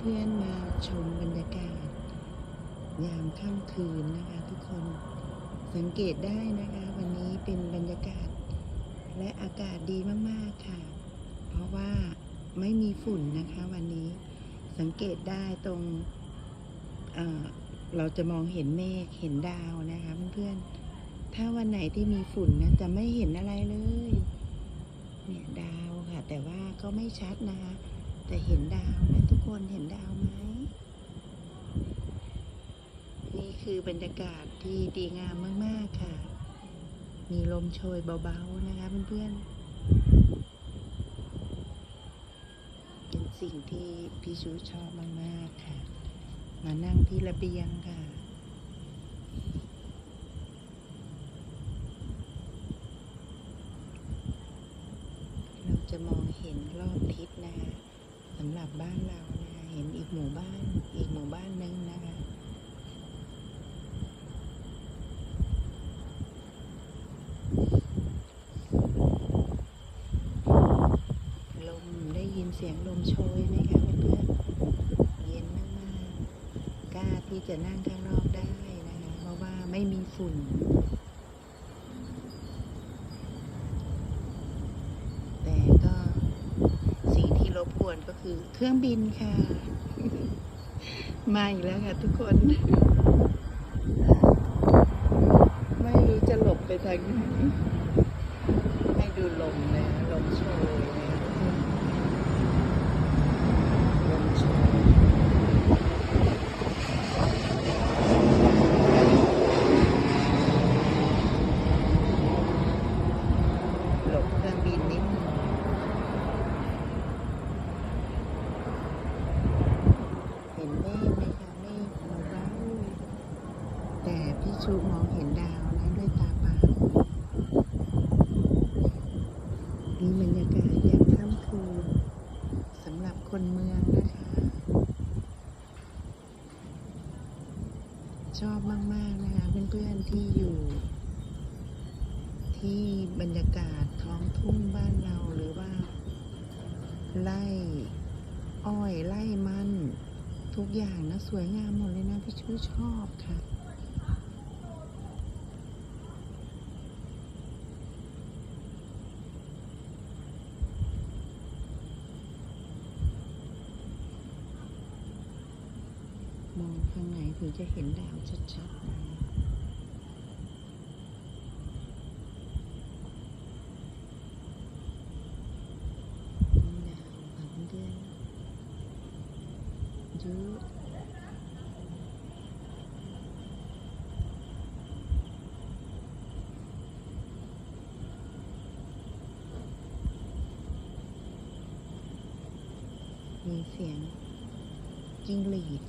เพื่อนๆมาชมบรรยากาศ ยามค่ำคืนนะคะ ทุกคนสังเกตได้นะคะ วันนี้เป็นบรรยากาศ และอากาศดีมากๆค่ะ เพราะว่าไม่มีฝุ่นนะคะ วันนี้สังเกตได้ตรงเเราจะมองเห็นเมฆเห็นดาวนะคะเพื่อนๆถ้าวันไหนที่มีฝุ่นนะจะไม่เห็นอะไรเลยเนี่ยดาวค่ะ แต่ว่าก็ไม่ชัดนะคะ แต่เห็นดาวนะ ทุกคนเห็นดาวไหม นี่คือบรรยากาศที่ดีงามมาก ๆ ค่ะ มีลมโชยเบา ๆ นะคะเพื่อนๆ เป็นสิ่งที่พี่ชูชอบมาก ๆ ค่ะ มานั่งที่ระเบียงค่ะ เราจะมองเห็นรอบทิศนะคะสำหรับบ้านเรานะเห็นอีกหมู่บ้านอีกหมู่บ้านหนึงนะคะลมได้ยินเสียงลมโชยไหมคะเพื่อนๆเย็นมากๆกล้าที่จะนั่งข้างนอกได้นะคะเพราะว่าไม่มีฝุ่น แต่ก็สิ่งที่รบ กวนก็คือเครื่องบินค่ะ มาอีกแล้วค่ะทุกคน ไม่รู้จะหลบไปทางไหน ให้ดูลมนะลมโชยนะลมโชยหลบเครื่องบินนิดนึงเห็นเมฆไหมคะเมฆเบาๆแต่ พี่ชูมองเห็นดาวนะด้วยตาเปล่านี่บรรยากาศยามค่ำคืนสำหรับคนเมืองนะคะ ชอบมาก ๆ นะคะเพื่อนๆที่อยู่ ที่บรรยากาศท้องทุ่งบ้านเราหรือว่าไร่อ้อยไร่มัน ทุกอย่างนะ สวยงามหมดเลยนะ พี่ชูชอบค่ะ มอง ทางไหนถึงจะเห็นดาวชัดๆนะดาวค่ะเพื่อนๆเยอะมีเสียงจิ้งหรีด